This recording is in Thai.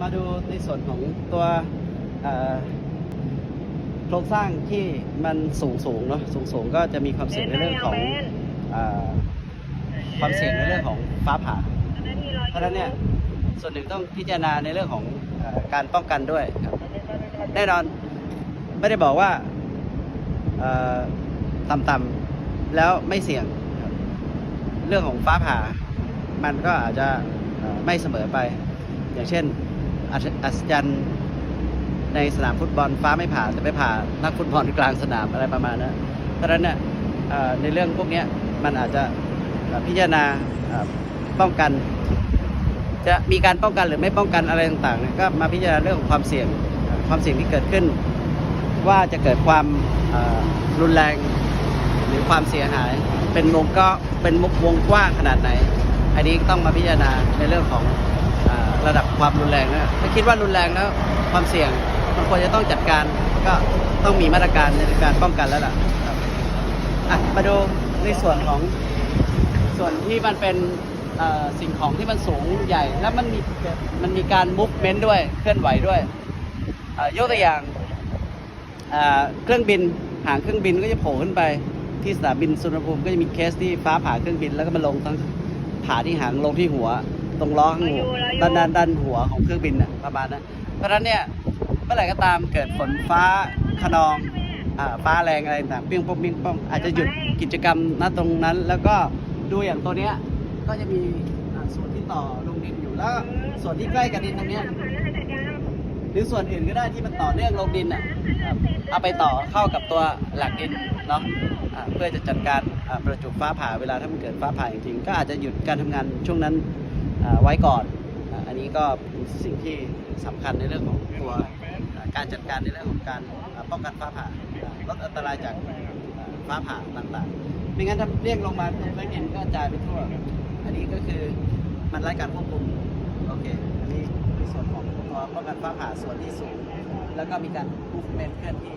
มาดูในส่วนของตัวเอ่อโครงสร้างที่มันสูงสูงๆเนาะสูงสูงๆก็จะมีความเสี่ยงในเรื่องของเอ่อความเสี่ยงในเรื่องของฟ้าผ่า เพราะฉะนั้นเนี่ยส่วนหนึ่งต้องพิจารณาในเรื่องของเออการป้องกันด้วยครับแน่นอนไม่ได้บอกว่าเอ่อต่ำๆแล้วไม่เสี่ยงครับเรื่องของฟ้าผ่า มันก็อาจจะเอ่อไม่เสมอไป อย่างเช่น อัศจรรย์ในสนามฟุตบอลฟ้าไม่ผ่าแต่ไปผ่านักฟุตบอลกลางสนามอะไรประมาณนั้นเพราะฉะนั้นเนี่ยในเรื่องพวกนี้มันอาจจะพิจารณาป้องกัน จะมีการป้องกันหรือไม่ป้องกันอะไรต่างๆก็มาพิจารณาเรื่องของความเสี่ยงความเสี่ยงที่เกิดขึ้น ว่าจะเกิดความรุนแรงหรือความเสียหาย เป็นวงก็เป็นมุกวงกว้างขนาดไหน อันนี้ต้องมาพิจารณาในเรื่องของ ระดับความรุนแรงนะถ้าคิดว่ารุนแรงแล้วความเสี่ยงมันควรจะต้องจัดการก็ต้องมีมาตรการในการป้องกันแล้วล่ะอะมาดูในส่วนของส่วนที่มันเป็นสิ่งของที่มันสูงใหญ่ แล้วมันมีมันมีการมุฟเมนต์ด้วยเคลื่อนไหวด้วยยกตัวอย่างเครื่องบินหางเครื่องบินก็จะโผล่ขึ้นไปที่สนามบินสุวรรณภูมิก็จะมีเคสที่ฟ้าผ่าเครื่องบินแล้วก็มาลงทั้งผ่าที่หางลงที่หัว ตรงล้อข้างหัวด้านด้านด้านหัวของเครื่องบินน่ะประมาณนั้นเพราะฉะนั้นเนี่ยเมื่อไหร่ก็ตามเกิดฝนฟ้าขนองอ่าฟ้าแรงอะไรต่างๆเปี้ยงป้องเปี้ยงป้องอาจจะหยุดกิจกรรมณตรงนั้น แล้วก็ดูอย่างตัวเนี้ยก็จะมีอ่าส่วนที่ต่อลงดินอยู่แล้ว ส่วนที่ใกล้กับดินตรงเนี้ยหรือส่วนอื่นก็ได้ที่มันต่อเนื่องลงดินอะอะเอาไปต่อเข้ากับตัวหลักดินเนาะอะเพื่อจะจัดการอะประจุฟ้าผ่าเวลาถ้ามันเกิดฟ้าผ่าจริงๆก็อาจจะหยุดการทำงานช่วงนั้นอะ ไว้ก่อน อันนี้ก็เป็นสิ่งที่สำคัญในเรื่องของตัวการจัดการในเรื่องของการป้องกันฟ้าผ่าลดอันตรายจากฟ้าผ่าต่างๆ ไม่งั้นถ้าเรียกลงมาตรงพื้นดินก็กระจายไปทั่ว อันนี้ก็คือมันไร้การควบคุมโอเค อันนี้ในส่วนของตัวป้องกันฟ้าผ่าส่วนที่สูง แล้วก็มีการ movement เคลื่อนที่